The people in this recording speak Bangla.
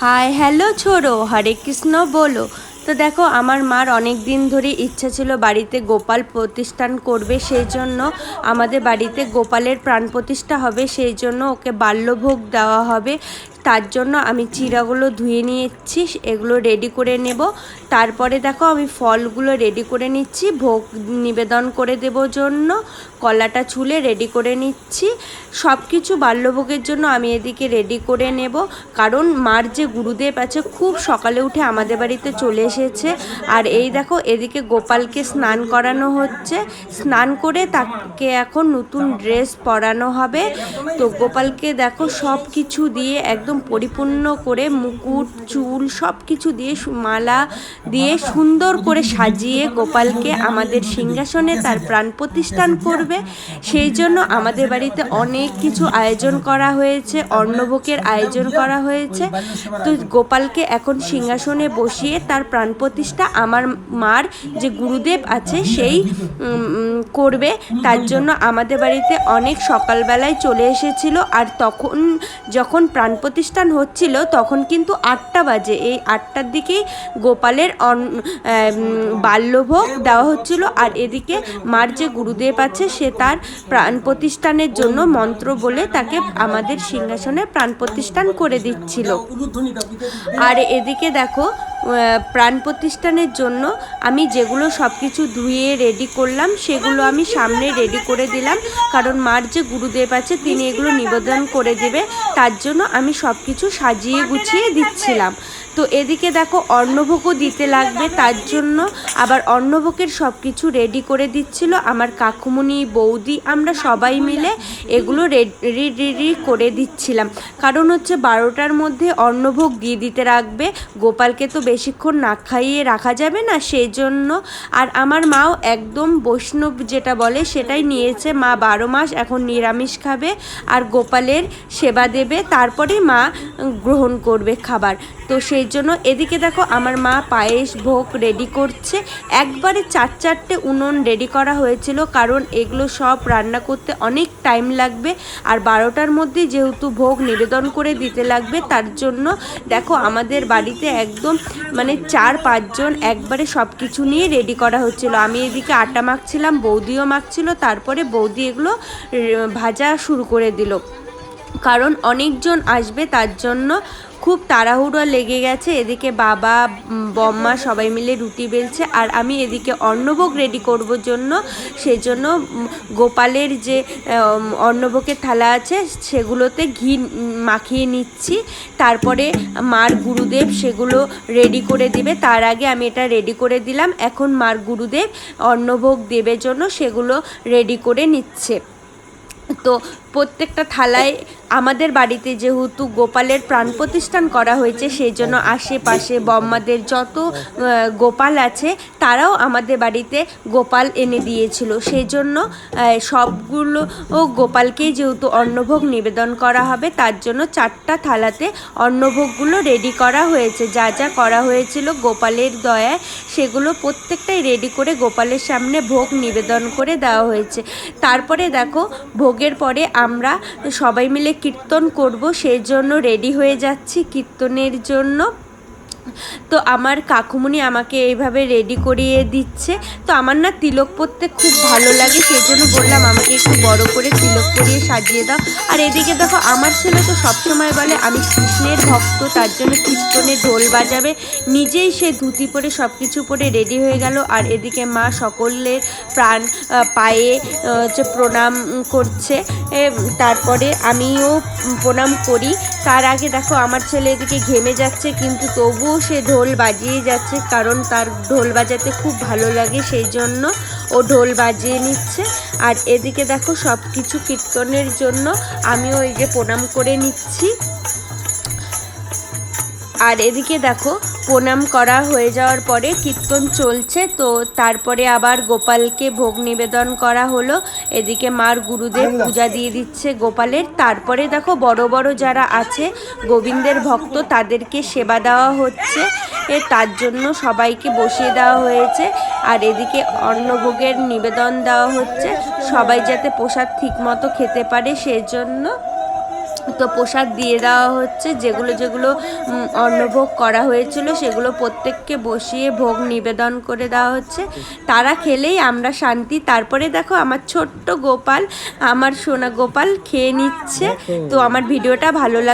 হাই, হ্যালো ছোড়ো, হরে কৃষ্ণ বলো। তো দেখো, আমার মার অনেক দিন ধরে ইচ্ছা ছিল বাড়িতে গোপাল প্রতিষ্ঠান করবে সেই জন্য আমাদের বাড়িতে গোপালের প্রাণ প্রতিষ্ঠা হবে সেই জন্য ওকে বাল্যভোগ দেওয়া হবে। তার জন্য আমি চিরাগুলো ধুয়ে নিয়েছি, এগুলো রেডি করে নেব। তারপরে দেখো আমি ফলগুলো রেডি করে নিচ্ছি, ভোগ নিবেদন করে দেব জন্য, কলাটা ছুলে রেডি করে নিচ্ছি। সব কিছু বাল্যভোগের জন্য আমি এদিকে রেডি করে নেব। কারণ মার যে গুরুদেব আছে, খুব সকালে উঠে আমাদের বাড়িতে চলে এসেছে। আর এই দেখো, এদিকে গোপালকে স্নান করানো হচ্ছে। স্নান করে তাকে এখন নতুন ড্রেস পরানো হবে। তো গোপালকে দেখো সব কিছু দিয়ে একদম পরিপূর্ণ করে মুকুট, চুল সব কিছু দিয়ে মালা দিয়ে সুন্দর করে সাজিয়ে গোপালকে আমাদের সিংহাসনে তার প্রাণ প্রতিষ্ঠান করবে। সেই জন্য আমাদের বাড়িতে অনেক কিছু আয়োজন করা হয়েছে, অন্নভোগের আয়োজন করা হয়েছে। তো গোপালকে এখন সিংহাসনে বসিয়ে তার প্রাণ প্রতিষ্ঠা আমার মার যে গুরুদেব আছে সেই করবে। তার জন্য আমাদের বাড়িতে অনেক সকালবেলায় চলে এসেছিল। আর তখন যখন প্রাণ প্রতিষ্ঠান হচ্ছিল তখন কিন্তু আটটা বাজে। এই আটটার দিকেই গোপালের বাল্যভোগ দেওয়া হচ্ছিল। আর এদিকে মার যে গুরুদেব আছে, সে তার প্রাণ প্রতিষ্ঠানের জন্য মন্ত্র বলে তাকে আমাদের সিংহাসনে প্রাণ প্রতিষ্ঠান করে দিচ্ছিল। আর এদিকে দেখো প্রাণ প্রতিষ্ঠানের জন্য আমি যেগুলো সব কিছু ধুয়ে রেডি করলাম, সেগুলো আমি সামনে রেডি করে দিলাম। কারণ মার যে গুরুদেব আছে, তিনি এগুলো নিবেদন করে দেবে। তার জন্য আমি সব কিছু সাজিয়ে গুছিয়ে দিচ্ছিলাম। তো এদিকে দেখো, অন্নভোগও দিতে লাগবে। তার জন্য আবার অন্নভোগের সব কিছু রেডি করে দিচ্ছিল আমার কাকুমণি, বৌদি, আমরা সবাই মিলে এগুলো রেডি রেডি করে দিচ্ছিলাম। কারণ হচ্ছে বারোটার মধ্যে অন্নভোগ দিয়ে দিতে রাখবে। গোপালকে তো বেশিক্ষণ না খাইয়ে রাখা যাবে না সেই জন্য আর আমার মাও একদম বৈষ্ণব যেটা বলে সেটাই নিয়েছে। মা বারো মাস এখন নিরামিষ খাবে আর গোপালের সেবা দেবে, তারপরেই মা গ্রহণ করবে খাবার। তো সেই জন্য এদিকে দেখো আমার মা পায়েস ভোগ রেডি করছে। একবারে চার চারটে উনুন রেডি করা হয়েছিল, কারণ এগুলো সব রান্না করতে অনেক টাইম লাগবে। আর বারোটার মধ্যে যেহেতু ভোগ নিবেদন করে দিতে লাগবে, তার জন্য দেখো আমাদের বাড়িতে একদম মানে চার, পাঁচজন একবারে সব কিছু নিয়ে রেডি করা হচ্ছিল। আমি এদিকে আটা মাখছিলাম, বৌদিও মাখছিল, তারপরে বৌদি এগুলো ভাজা শুরু করে দিল। কারণ অনেকজন আসবে, তার জন্য খুব তাড়াহুড়ো লেগে গেছে। এদিকে বাবা বম্মা সবাই মিলে রুটি বেলছে আর আমি এদিকে অন্নভোগ রেডি করব জন্য। সেজন্য গোপালের যে অন্নভোগের থালা আছে, সেগুলোতে ঘি মাখিয়ে নিচ্ছি। তারপরে মার গুরুদেব সেগুলো রেডি করে দিবে। তার আগে আমি এটা রেডি করে দিলাম। এখন মার গুরুদেব অন্নভোগ দেবের জন্য সেগুলো রেডি করে নিচ্ছে। তো প্রত্যেকটা থালায় আমাদের বাড়িতে যেহেতু গোপালের প্রাণ প্রতিষ্ঠান করা হয়েছে, সেই জন্য আশেপাশে বম্মাদের যত গোপাল আছে, তারাও আমাদের বাড়িতে গোপাল এনে দিয়েছিল। সেই জন্য সবগুলো গোপালকেই যেহেতু অন্নভোগ নিবেদন করা হবে, তার জন্য চারটা থালাতে অন্নভোগগুলো রেডি করা হয়েছে। যা যা করা হয়েছিল গোপালের দয়ায়, সেগুলো প্রত্যেকটাই রেডি করে গোপালের সামনে ভোগ নিবেদন করে দেওয়া হয়েছে। তারপরে দেখো, ভোগের পরে আমরা সবাই মিলে কীর্তন করব সেই জন্য রেডি হয়ে যাচ্ছি কীর্তনের জন্য। তো আমার কাকুমণি আমাকে এইভাবে রেডি করিয়ে দিচ্ছে। তো আমার না তিলক পরতে খুব ভালো লাগে সেই জন্য বললাম আমাকে একটু বড় করে তিলক পরিয়ে সাজিয়ে দাও। আর এদিকে দেখো, আমার ছেলে তো সবসময় বলে, আমি কৃষ্ণের ভক্ত, তার জন্য কীর্তনে ঢোল বাজাবে। নিজেই সে ধুতি পরে সব কিছু পরে রেডি হয়ে গেল। আর এদিকে মা সকলের প্রাণ পায়ে হচ্ছে প্রণাম করছে। তারপরে আমিও প্রণাম করি। তার আগে দেখো, আমার ছেলে এদিকে ঘেমে যাচ্ছে, কিন্তু তবুও সে ঢোল বাজিয়ে যাচ্ছে কারণ তার ঢোল বাজাতে খুব ভালো লাগে সেই জন্য ও ঢোল বাজিয়ে নিচ্ছে। আর এদিকে দেখো সব কিছু কীর্তনের জন্য আমি ওই যে প্রণাম করে নিচ্ছি। আর এদিকে দেখো প্রণাম করা হয়ে যাওয়ার পরে কীর্তন চলছে তো তারপরে আবার গোপালকে ভোগ নিবেদন করা হলো। এদিকে মার গুরুদেব পূজা দিয়ে দিচ্ছে গোপালের। তারপরে দেখো বড় বড় যারা আছে গোবিন্দের ভক্ত তাদেরকে সেবা দেওয়া হচ্ছে। এ তার জন্য সবাইকে বসিয়ে দেওয়া হয়েছে। আর এদিকে অন্নভোগের নিবেদন দেওয়া হচ্ছে। সবাই যাতে প্রসাদ ঠিকমতো খেতে পারে সেজন্য তো প্রসাদ দিয়ে দেওয়া হচ্ছে যেগুলো যেগুলো অন্নভোগ করা হয়েছিল সেগুলো প্রত্যেককে বসিয়ে ভোগ নিবেদন করে দেওয়া হচ্ছে। তারা খেলেই আমরা শান্তি। তারপরে দেখো আমার ছোট্ট গোপাল আমার সোনা গোপাল খেয়ে নিচ্ছে। তো আমার ভিডিওটা ভালো লাগ